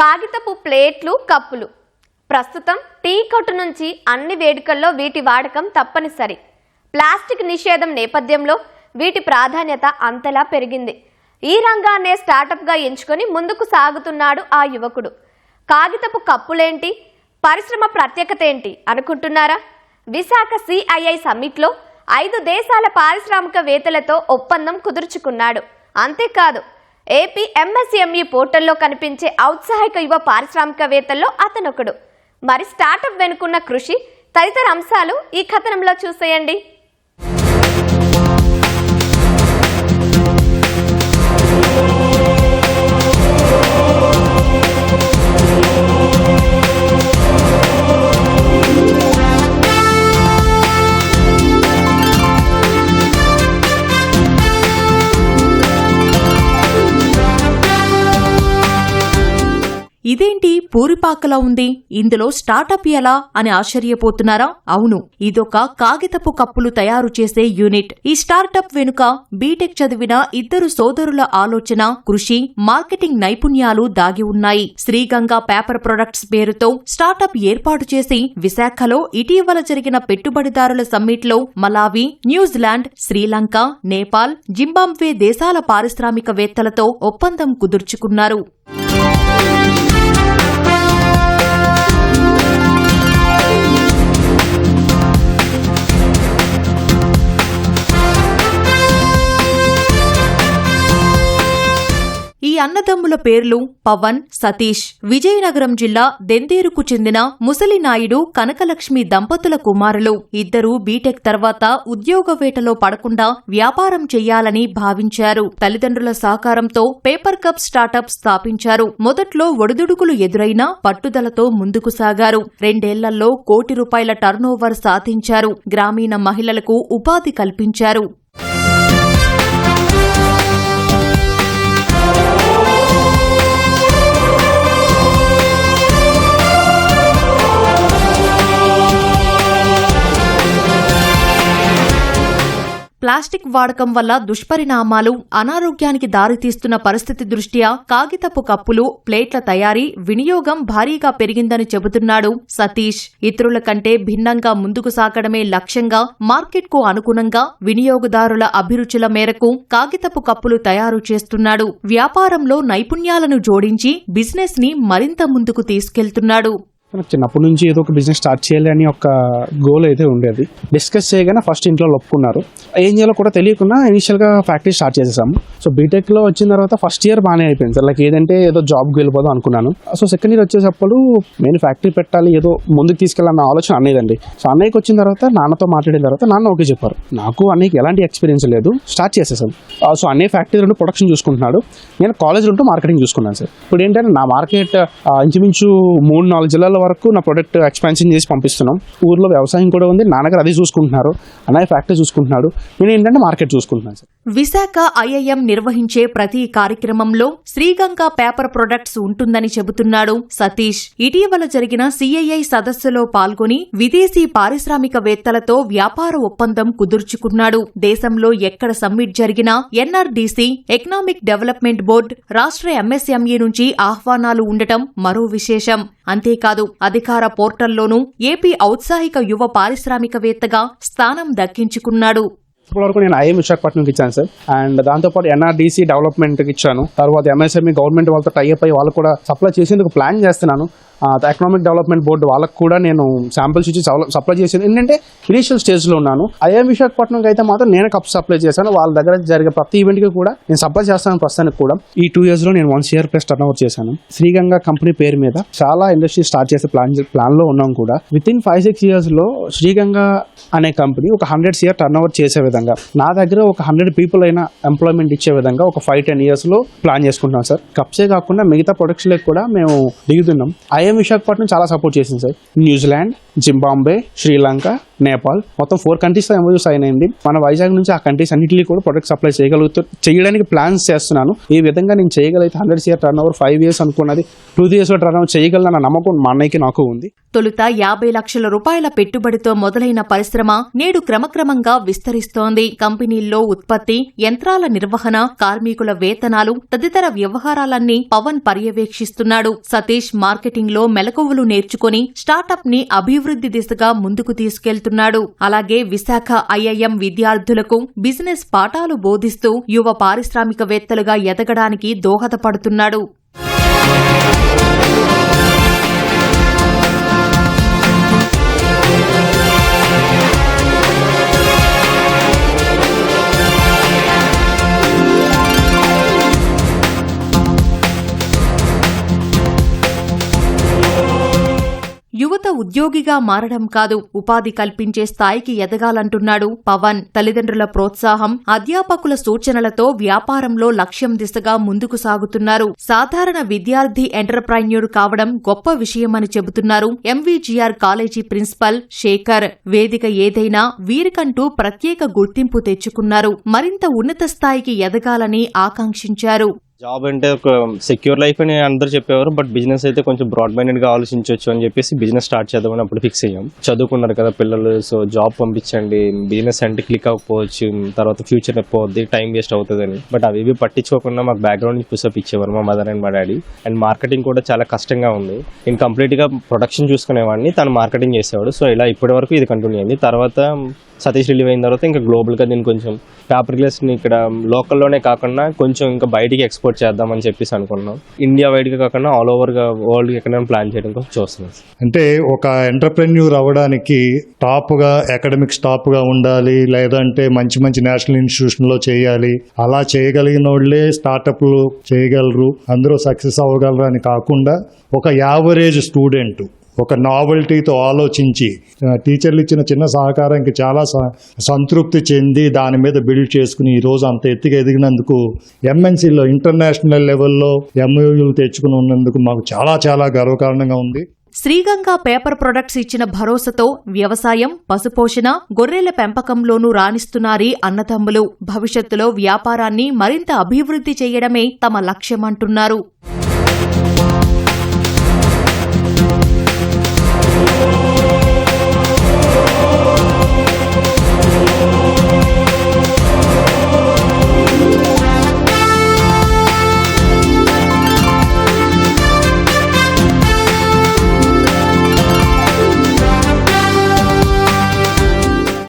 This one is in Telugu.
కాగితపు ప్లేట్లు కప్పులు. ప్రస్తుతం టీ కొట్టు నుంచి అన్ని వేడుకల్లో వీటి వాడకం తప్పనిసరి. ప్లాస్టిక్ నిషేధం నేపథ్యంలో వీటి ప్రాధాన్యత అంతలా పెరిగింది. ఈ రంగాన్నే స్టార్టప్గా ఎంచుకొని ముందుకు సాగుతున్నాడు ఆ యువకుడు. కాగితపు కప్పులేంటి? పరిశ్రమ ప్రత్యేకత ఏంటి అనుకుంటున్నారా? విశాఖ సిఐఐ సమ్మిట్లో ఐదు దేశాల పారిశ్రామికవేత్తలతో ఒప్పందం కుదుర్చుకున్నాడు. అంతేకాదు ఏపీ ఎంఎస్ఎంఈ పోర్టల్లో కనిపించే ఔత్సాహిక యువ పారిశ్రామికవేత్తల్లో అతనొకడు. మరి స్టార్టప్ వెనుకున్న కృషి తదితర అంశాలు ఈ కథనంలో చూసేయండి. ఇదేంటి పూరిపాకలా ఉంది? ఇందులో స్టార్టప్ ఎలా? అని ఆశ్చర్యపోతున్నారా? అవును ఇదొక కాగితపు కప్పులు తయారు చేసే యూనిట్. ఈ స్టార్టప్ వెనుక బీటెక్ చదివిన ఇద్దరు సోదరుల ఆలోచన కృషి మార్కెటింగ్ నైపుణ్యాలు దాగి ఉన్నాయి. శ్రీగంగా పేపర్ ప్రొడక్ట్స్ పేరుతో స్టార్టప్ ఏర్పాటు చేసి విశాఖలో ఇటీవల జరిగిన పెట్టుబడిదారుల సమ్మిట్లో Malawi New Zealand Sri Lanka Nepal Zimbabwe దేశాల పారిశ్రామికవేత్తలతో ఒప్పందం కుదుర్చుకున్నారు. అన్నదమ్ముల పేర్లు పవన్ సతీష్. విజయనగరం జిల్లా దెందేరుకు చెందిన ముసలినాయుడు కనకలక్ష్మి దంపతుల కుమారులు. ఇద్దరూ బీటెక్ తర్వాత ఉద్యోగ వేటలో పడకుండా వ్యాపారం చెయ్యాలని భావించారు. తల్లిదండ్రుల సహకారంతో పేపర్ కప్ స్టార్టప్ స్థాపించారు. మొదట్లో ఒడిదుడుకులు ఎదురైనా పట్టుదలతో ముందుకు సాగారు. రెండేళ్ళలో కోటి రూపాయల టర్నోవర్ సాధించారు. గ్రామీణ మహిళలకు ఉపాధి కల్పించారు. ప్లాస్టిక్ వాడకం వల్ల దుష్పరిణామాలు అనారోగ్యానికి దారితీస్తున్న పరిస్థితి దృష్ట్యా కాగితపు కప్పులు ప్లేట్ల తయారీ వినియోగం భారీగా పెరిగిందని చెబుతున్నాడు సతీష్. ఇతరుల కంటే భిన్నంగా ముందుకు సాగడమే లక్ష్యంగా మార్కెట్కు అనుగుణంగా వినియోగదారుల అభిరుచుల మేరకు కాగితపు కప్పులు తయారు చేస్తున్నాడు. వ్యాపారంలో నైపుణ్యాలను జోడించి బిజినెస్ని మరింత ముందుకు తీసుకెళ్తున్నాడు. నాకు చిన్నప్పటి నుంచి ఏదో ఒక బిజినెస్ స్టార్ట్ చేయాలి అని ఒక గోల్ అయితే ఉండేది. డిస్కస్ చేయగానే ఫస్ట్ ఇంట్లో ఒప్పుకున్నారు ఏం చేయాలో కూడా తెలియకుండా ఇనిషియల్గా ఫ్యాక్టరీ స్టార్ట్ చేసేసాము. సో బీటెక్లో వచ్చిన తర్వాత ఫస్ట్ ఇయర్ బాగానే అయిపోయింది సార్. లైక్ ఏదంటే ఏదో జాబ్కి వెళ్ళిపోదాం అనుకున్నాను. సో సెకండ్ ఇయర్ వచ్చేటప్పుడు నేను ఫ్యాక్టరీ పెట్టాలి ఏదో ముందుకు తీసుకెళ్ళాలన్న ఆలోచన అన్నయ్యదండి సో అన్నయ్యకి వచ్చిన తర్వాత నాన్నతో మాట్లాడిన తర్వాత నాన్న ఓకే చెప్పారు. నాకు అన్నయ్యకి ఎలాంటి ఎక్స్పీరియన్స్ లేదు. స్టార్ట్ చేసేసాను సో అన్నయ్య ఫ్యాక్టరీ రెండు ప్రొడక్షన్ చూసుకుంటున్నాడు. నేను కాలేజ్ ఉంటూ మార్కెటింగ్ చూసుకున్నాను సార్. ఇప్పుడు ఏంటంటే నా మార్కెట్ uh, ఇంచుమించు మూడు నాలుగు జిల్లాల వరకు నా ప్రొడక్ట్ ఎక్స్పాన్షన్ చేసి పంపిస్తున్నాం. ఊర్లో వ్యవసాయం కూడా ఉంది. నాన్నగారు అది చూసుకుంటున్నారు. అన్నయ్య ఫ్యాక్టరీ చూసుకుంటున్నాడు. నేను ఏంటంటే మార్కెట్ చూసుకుంటున్నాను సార్. విశాఖ ఐఐఎం నిర్వహించే ప్రతి కార్యక్రమంలో శ్రీగంగ పేపర్ ప్రొడక్ట్స్ ఉంటుందని చెబుతున్నాడు సతీష్. ఇటీవల జరిగిన సిఐఐ సదస్సులో పాల్గొని విదేశీ పారిశ్రామికవేత్తలతో వ్యాపార ఒప్పందం కుదుర్చుకున్నాడు. దేశంలో ఎక్కడ సమ్మిట్ జరిగినా ఎన్ఆర్డీసీ ఎకనామిక్ డెవలప్మెంట్ బోర్డు రాష్ట్ర ఎంఎస్ఎంఈ నుంచి ఆహ్వానాలు ఉండటం మరో విశేషం. అంతేకాదు అధికార పోర్టల్లోనూ ఏపీ ఔత్సాహిక యువ పారిశ్రామికవేత్తగా స్థానం దక్కించుకున్నాడు. ఇప్పటివరకు నేను ఐఎం విశాఖపట్నంకి ఇచ్చాను సార్. అండ్ దాంతోపాటు ఎన్ఆర్డీసీ డెవలప్మెంట్కి ఇచ్చాను. తర్వాత ఎంఎస్ఎంఈ గవర్నమెంట్ వాళ్ళతో టైఅప్ అయ్యి వాళ్ళు కూడా సప్లై చేసేందుకు ప్లాన్ చేస్తున్నాను. ఎకనామిక్ డెవలప్మెంట్ బోర్డు వాళ్ళకు కూడా నేను శాంపిల్స్ ఇచ్చి సప్లై చేసాను ఏంటంటే ఇనిషియల్ స్టేజ్లో ఉన్నాను. ఐఎం విశాఖపట్నంకి అయితే మాత్రం నేను కప్ సప్లై చేశాను. వాళ్ళ దగ్గర జరిగే ప్రతి ఈవెంట్కి కూడా నేను సప్లై చేస్తాను ప్రస్తుతానికి కూడా. ఈ టూ ఇయర్స్లో నేను one year plus turn over చేశాను. శ్రీగంగా కంపెనీ పేరు మీద చాలా ఇండస్ట్రీ స్టార్ట్ చేసే ప్లాన్ ప్లాన్లో ఉన్నాం కూడా. విత్ ఇన్ ఫైవ్ సిక్స్ ఇయర్స్లో శ్రీగంగా అనే కంపెనీ ఒక హండ్రెడ్ ఇయర్ టర్న్ ఓవర్ చేసే విధంగా నా దగ్గర ఒక హండ్రెడ్ పీపుల్ అయినా ఎంప్లాయ్మెంట్ ఇచ్చే విధంగా ఒక ఫైవ్ టెన్ ఇయర్స్లో ప్లాన్ చేసుకుంటున్నాం సార్. కప్సే కాకుండా మిగతా ప్రొడక్ట్స్లకు కూడా మేము దిగుతున్నాం. ఐఎం ఐఎం విశాఖపట్నం చాలా సపోర్ట్ చేసింది sir. New Zealand Zimbabwe Sri Lanka Nepal మొత్తం ఫోర్ కంట్రీస్ ఎంఓయూ సైన్ అయింది. మన వైజాగ్ నుంచి ఆ కంట్రీస్ అన్నింటినీ కూడా ప్రొడక్ట్ సప్లై చేయగలుగుతూ చేయడానికి ప్లాన్స్ చేస్తున్నాను. ఈ విధంగా నేను చేయగలిగితే hundred year turn over five years అనుకున్నది. టూ ఇయర్స్లో టర్న్ ఓవర్ చేయగలనన్న నమ్మకం మా అన్నయ్యకి నాకు ఉంది. తొలుత యాభై లక్షల రూపాయల పెట్టుబడితో మొదలైన పరిశ్రమ నేడు క్రమక్రమంగా విస్తరిస్తోంది. కంపెనీల్లో ఉత్పత్తి యంత్రాల నిర్వహణ కార్మికుల వేతనాలు తదితర వ్యవహారాలన్నీ పవన్ పర్యవేక్షిస్తున్నాడు. సతీష్ మార్కెటింగ్ లో మెలకువలు నేర్చుకుని స్టార్టప్ని అభివృద్ధి దిశగా ముందుకు తీసుకెళ్తున్నాడు. అలాగే విశాఖ ఐఐఎం విద్యార్థులకు బిజినెస్ పాఠాలు బోధిస్తూ యువ పారిశ్రామికవేత్తలుగా ఎదగడానికి దోహదపడుతున్నాడు. యువత ఉద్యోగిగా మారడం కాదు ఉపాధి కల్పించే స్థాయికి ఎదగాలంటున్నాడు పవన్. తల్లిదండ్రుల ప్రోత్సాహం అధ్యాపకుల సూచనలతో వ్యాపారంలో లక్ష్యం దిశగా ముందుకు సాగుతున్నారు. సాధారణ విద్యార్థి ఎంటర్ప్రైన్యూర్ కావడం గొప్ప విషయమని చెబుతున్నారు ఎంవీజీఆర్ కాలేజీ ప్రిన్సిపల్ శేఖర్. వేదిక ఏదైనా వీరికంటూ ప్రత్యేక గుర్తింపు తెచ్చుకున్నారు. మరింత ఉన్నత స్థాయికి ఎదగాలని ఆకాంక్షించారు. జాబ్ అంటే ఒక సెక్యూర్ లైఫ్ అని అందరూ చెప్పేవారు బట్ బిజినెస్ అయితే కొంచెం బ్రాడ్ మైండెడ్గా ఆలోచించవచ్చు అని చెప్పేసి బిజినెస్ స్టార్ట్ చేద్దామని అప్పుడు ఫిక్స్ అయ్యాం. చదువుకున్నారు కదా పిల్లలు సో జాబ్ పంపించండి బిజినెస్ అంటే క్లిక్ అవ్వకపోవచ్చు తర్వాత ఫ్యూచర్ అయిపోద్ది టైం వేస్ట్ అవుతుందని. బట్ అవి ఇవి పట్టించుకోకుండా మాకు బ్యాక్గ్రౌండ్ నుంచి ఇచ్చేవారు మా మదర్ అండ్ మా డాడీ అండ్ మార్కెటింగ్ కూడా చాలా కష్టంగా ఉంది. నేను కంప్లీట్గా ప్రొడక్షన్ చూసుకునేవాడిని తను మార్కెటింగ్ చేసేవాడు. సో ఇలా ఇప్పటి వరకు ఇది కంటిన్యూ అయింది. తర్వాత సతీష్ రిలీవ్ అయిన తర్వాత ఇంకా గ్లోబల్గా నేను కొంచెం పేపర్ గ్లాస్ని ఇక్కడ లోకల్లోనే కాకుండా కొంచెం ఇంకా బయటికి ఎక్స్పోర్ట్ చేద్దామని చెప్పేసి అనుకున్నాం. ఇండియా వైడ్గా కాకుండా ఆల్ ఓవర్గా వరల్డ్ ఎక్కడైనా ప్లాన్ చేయడం కోసం చూస్తున్నాం. అంటే ఒక ఎంటర్ప్రెన్యూర్ అవ్వడానికి టాప్గా అకాడమిక్స్ టాప్గా ఉండాలి లేదంటే మంచి మంచి నేషనల్ ఇన్స్టిట్యూషన్లో చేయాలి. అలా చేయగలిగిన వాళ్ళే స్టార్టప్లు చేయగలరు. అందరూ సక్సెస్ అవ్వగలరు అని కాకుండా ఒక యావరేజ్ స్టూడెంట్ ఒక నావెల్టీతో ఆలోచించి టీచర్లు ఇచ్చిన చిన్న సహకారానికి చాలా స- సంతృప్తి చెంది దాని మీద బిల్డ్ చేసుకుని ఈ రోజు అంత ఎత్తుగా ఎదిగినందుకు ఎంఎన్సీలో ఇంటర్నేషనల్ లెవెల్లో ఎంఓయూలు తెచ్చుకుని ఉన్నందుకు మాకు చాలా చాలా గర్వకారణంగా ఉంది. శ్రీగంగా పేపర్ ప్రొడక్ట్స్ ఇచ్చిన భరోసాతో వ్యవసాయం పశుపోషణ గొర్రెల పెంపకంలోనూ రాణిస్తున్నారీ అన్నతమ్ములు భవిష్యత్తులో వ్యాపారాన్ని మరింత అభివృద్ధి చేయడమే తమ లక్ష్యమంటున్నారు.